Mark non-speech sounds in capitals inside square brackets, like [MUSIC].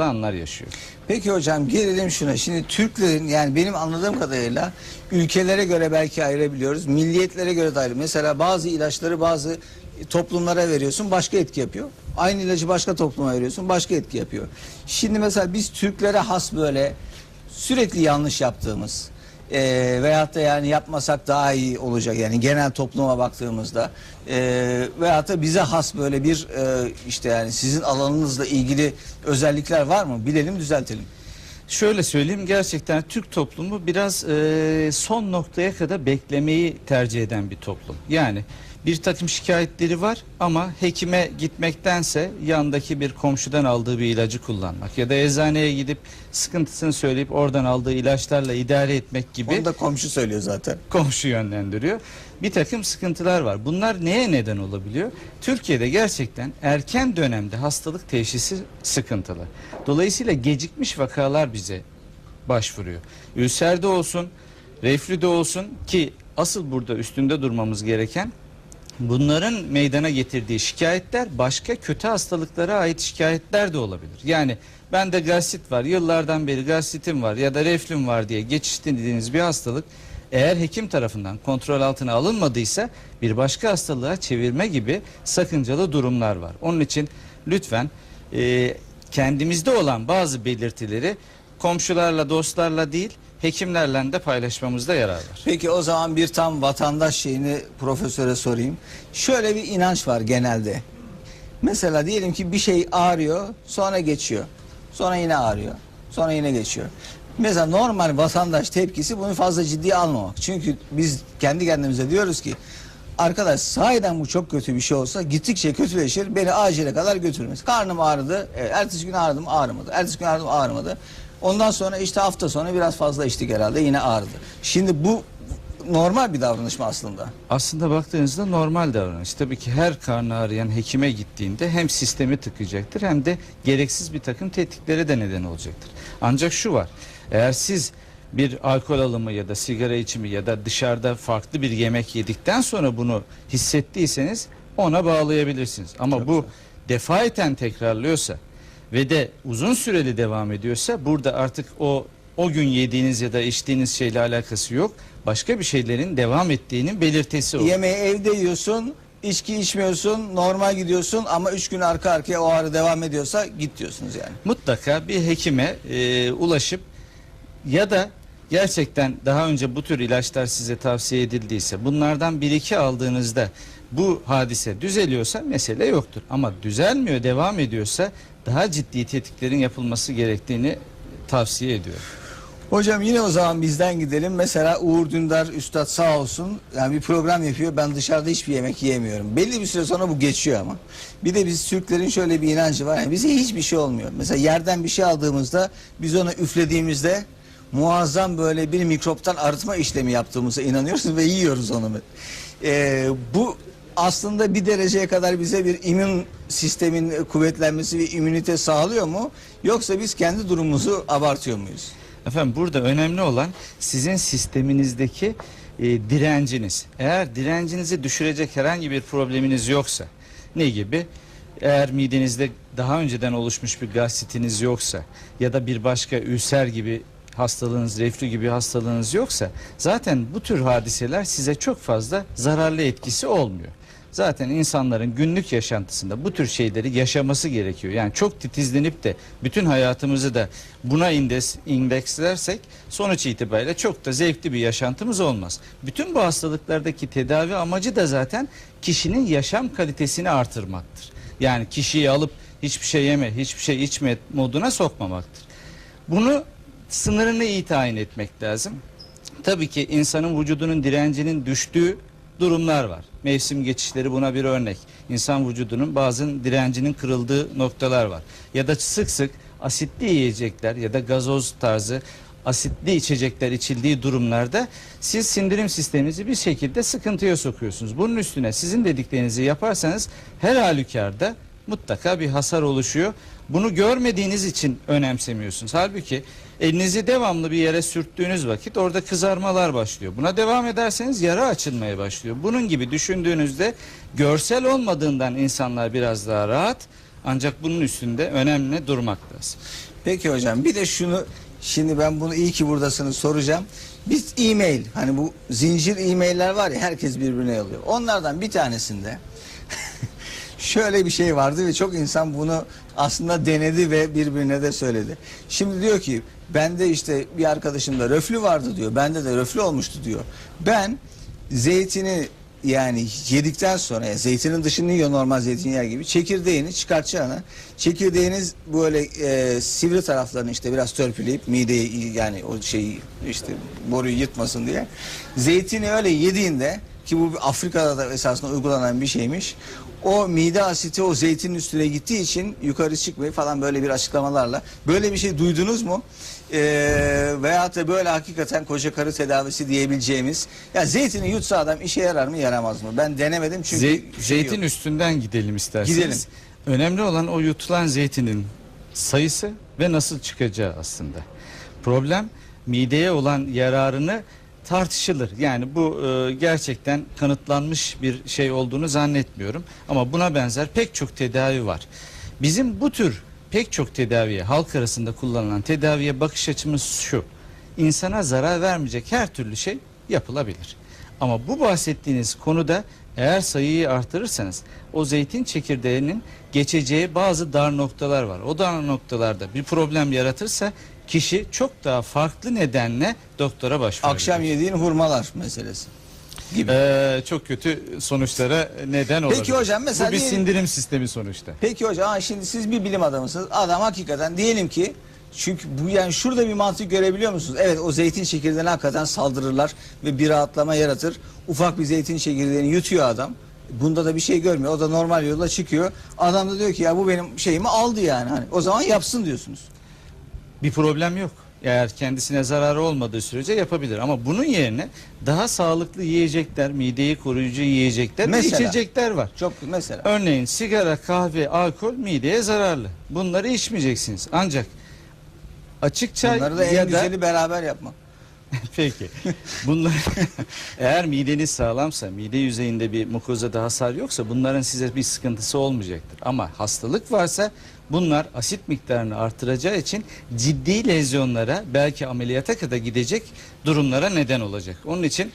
anlar yaşıyor. Peki hocam gelelim şuna. Şimdi Türklerin yani benim anladığım kadarıyla ülkelere göre belki ayırabiliyoruz. Milliyetlere göre de ayrı. Mesela bazı ilaçları bazı toplumlara veriyorsun başka etki yapıyor. Aynı ilacı başka topluma veriyorsun başka etki yapıyor. Şimdi mesela biz Türklere has böyle sürekli yanlış yaptığımız eee veyahut da yani yapmasak daha iyi olacak yani genel topluma baktığımızda eee veyahut da bize has böyle bir eee, işte yani sizin alanınızla ilgili özellikler var mı? Bilelim düzeltelim. Şöyle söyleyeyim gerçekten Türk toplumu biraz e, son noktaya kadar beklemeyi tercih eden bir toplum. Yani bir takım şikayetleri var ama hekime gitmektense yandaki bir komşudan aldığı bir ilacı kullanmak ya da eczaneye gidip sıkıntısını söyleyip oradan aldığı ilaçlarla idare etmek gibi Onu da komşu söylüyor zaten. komşu yönlendiriyor. Bir takım sıkıntılar var. Bunlar neye neden olabiliyor? Türkiye'de gerçekten erken dönemde hastalık teşhisi sıkıntılı. Dolayısıyla gecikmiş vakalar bize başvuruyor. Ülserde olsun, reflüde olsun ki asıl burada üstünde durmamız gereken bunların meydana getirdiği şikayetler başka kötü hastalıklara ait şikayetler de olabilir. Yani bende gastrit var, yıllardan beri gastritim var ya da reflüm var diye geçiştirdiğiniz bir hastalık eğer hekim tarafından kontrol altına alınmadıysa bir başka hastalığa çevirme gibi sakıncalı durumlar var. Onun için lütfen e, kendimizde olan bazı belirtileri komşularla, dostlarla değil hekimlerle de paylaşmamızda yarar var. Peki o zaman bir tam vatandaş şeyini profesöre sorayım. Şöyle bir inanç var genelde. Mesela diyelim ki bir şey ağrıyor, sonra geçiyor. Sonra yine ağrıyor. Sonra yine geçiyor. Mesela normal vatandaş tepkisi bunu fazla ciddiye almamak. Çünkü biz kendi kendimize diyoruz ki arkadaş sahiden bu çok kötü bir şey olsa gittikçe kötüleşir beni acile kadar götürmez. Karnım ağrıdı. Evet, ertesi gün ağrıdım ağrımadı. Ertesi gün ağrıdım ağrımadı. Ondan sonra işte hafta sonra biraz fazla içtik herhalde yine ağrıdı. Şimdi bu normal bir davranış mı aslında? Aslında baktığınızda normal davranış. Tabii ki her karnı ağrıyan hekime gittiğinde hem sistemi tıkayacaktır hem de gereksiz bir takım tetiklere de neden olacaktır. Ancak şu var. Eğer siz bir alkol alımı ya da sigara içimi ya da dışarıda farklı bir yemek yedikten sonra bunu hissettiyseniz ona bağlayabilirsiniz. Ama bu defaiten tekrarlıyorsa ve de uzun süreli devam ediyorsa burada artık o o gün yediğiniz ya da içtiğiniz şeyle alakası yok. Başka bir şeylerin devam ettiğinin belirtisi o. Yemeği evde yiyorsun, içki içmiyorsun, normal gidiyorsun ama üç gün arka arkaya o ağrı devam ediyorsa git diyorsunuz yani. Mutlaka bir hekime e, ulaşıp ya da gerçekten daha önce bu tür ilaçlar size tavsiye edildiyse bunlardan bir iki aldığınızda bu hadise düzeliyorsa mesele yoktur. Ama düzelmiyor devam ediyorsa daha ciddi tetkiklerin yapılması gerektiğini tavsiye ediyorum. Hocam yine o zaman bizden gidelim. Mesela Uğur Dündar Üstad sağ olsun yani bir program yapıyor. Ben dışarıda hiçbir yemek yiyemiyorum. Belli bir süre sonra bu geçiyor ama. Bir de biz Türklerin şöyle bir inancı var. Yani bize hiçbir şey olmuyor. Mesela yerden bir şey aldığımızda biz ona üflediğimizde muazzam böyle bir mikroptan arıtma işlemi yaptığımıza inanıyoruz ve yiyoruz onu. Ee, bu aslında bir dereceye kadar bize bir immün sistemin kuvvetlenmesi ve immünite sağlıyor mu? Yoksa biz kendi durumumuzu abartıyor muyuz? Efendim burada önemli olan sizin sisteminizdeki e, direnciniz. Eğer direncinizi düşürecek herhangi bir probleminiz yoksa ne gibi? Eğer midenizde daha önceden oluşmuş bir gastritiniz yoksa ya da bir başka ülser gibi hastalığınız, reflü gibi hastalığınız yoksa zaten bu tür hadiseler size çok fazla zararlı etkisi olmuyor. Zaten insanların günlük yaşantısında bu tür şeyleri yaşaması gerekiyor. Yani çok titizlenip de bütün hayatımızı da buna indes, indekslersek sonuç itibariyle çok da zevkli bir yaşantımız olmaz. Bütün bu hastalıklardaki tedavi amacı da zaten kişinin yaşam kalitesini artırmaktır. Yani kişiyi alıp hiçbir şey yeme, hiçbir şey içme moduna sokmamaktır. Bunu sınırını iyi tayin etmek lazım. Tabii ki insanın vücudunun direncinin düştüğü durumlar var. Mevsim geçişleri buna bir örnek. İnsan vücudunun bazı direncinin kırıldığı noktalar var. Ya da sık sık asitli yiyecekler ya da gazoz tarzı asitli içecekler içildiği durumlarda siz sindirim sisteminizi bir şekilde sıkıntıya sokuyorsunuz. Bunun üstüne sizin dediklerinizi yaparsanız her halükarda mutlaka bir hasar oluşuyor. Bunu görmediğiniz için önemsemiyorsunuz. Halbuki elinizi devamlı bir yere sürttüğünüz vakit orada kızarmalar başlıyor. Buna devam ederseniz yara açılmaya başlıyor. Bunun gibi düşündüğünüzde görsel olmadığından insanlar biraz daha rahat Ancak bunun üstünde önemli durmak lazım. Peki hocam bir de şunu şimdi ben bunu iyi ki buradasınız soracağım. Biz e-mail hani bu zincir e-mailler var ya herkes birbirine yolluyor. Onlardan bir tanesinde şöyle bir şey vardı ve çok insan bunu aslında denedi ve birbirine de söyledi. Şimdi diyor ki bende işte bir arkadaşımda röflü vardı diyor. Bende de röflü olmuştu diyor. Ben zeytini yani yedikten sonra ya zeytinin dışını yiyor normal zeytinyağı gibi çekirdeğini çıkartacağını çekirdeğiniz böyle e, sivri taraflarını işte biraz törpüleyip mideyi yani o şeyi işte boruyu yırtmasın diye zeytini öyle yediğinde ki bu Afrika'da da esasında uygulanan bir şeymiş o mide asiti o zeytinin üstüne gittiği için yukarı çıkmayı falan böyle bir açıklamalarla böyle bir şey duydunuz mu? Ee, veyahut da böyle hakikaten koca karı tedavisi diyebileceğimiz ya zeytini yutsa adam işe yarar mı yaramaz mı? Ben denemedim çünkü Ze- şey zeytin yok. üstünden gidelim isterseniz. Gidelim. Önemli olan o yutulan zeytinin sayısı ve nasıl çıkacağı aslında. Problem mideye olan yararını tartışılır. Yani bu e, gerçekten kanıtlanmış bir şey olduğunu zannetmiyorum. Ama buna benzer pek çok tedavi var. Bizim bu tür pek çok tedaviye, halk arasında kullanılan tedaviye bakış açımız şu. İnsana zarar vermeyecek her türlü şey yapılabilir. Ama bu bahsettiğiniz konuda eğer sayıyı artırırsanız o zeytin çekirdeğinin geçeceği bazı dar noktalar var. O dar noktalarda bir problem yaratırsa kişi çok daha farklı nedenle doktora başvurabilir. akşam yediğin hurmalar meselesi gibi. Ee, çok kötü sonuçlara neden olabilir. hocam, mesela Bu bir diyelim- sindirim sistemi sonuçta. Peki hocam ha şimdi siz bir bilim adamısınız. Adam hakikaten diyelim ki çünkü bu yani şurada bir mantık görebiliyor musunuz? Evet o zeytin çekirdeğine hakikaten saldırırlar ve bir rahatlama yaratır. Ufak bir zeytin çekirdeğini yutuyor adam. Bunda da bir şey görmüyor. O da normal yolla çıkıyor. Adam da diyor ki ya bu benim şeyimi aldı yani. Hani o zaman yapsın diyorsunuz. Bir problem yok. Eğer kendisine zararı olmadığı sürece yapabilir. Ama bunun yerine daha sağlıklı yiyecekler, mideyi koruyucu yiyecekler ve Mesela? içecekler var. Çok mesela. Örneğin sigara, kahve, alkol mideye zararlı. Bunları içmeyeceksiniz. Ancak açık çay Bunları da en ya da güzeli beraber yapmak. [LAUGHS] peki. Bunlar [LAUGHS] eğer mideniz sağlamsa, mide yüzeyinde bir mukozada hasar yoksa bunların size bir sıkıntısı olmayacaktır. Ama hastalık varsa bunlar asit miktarını artıracağı için ciddi lezyonlara belki ameliyata kadar gidecek durumlara neden olacak. Onun için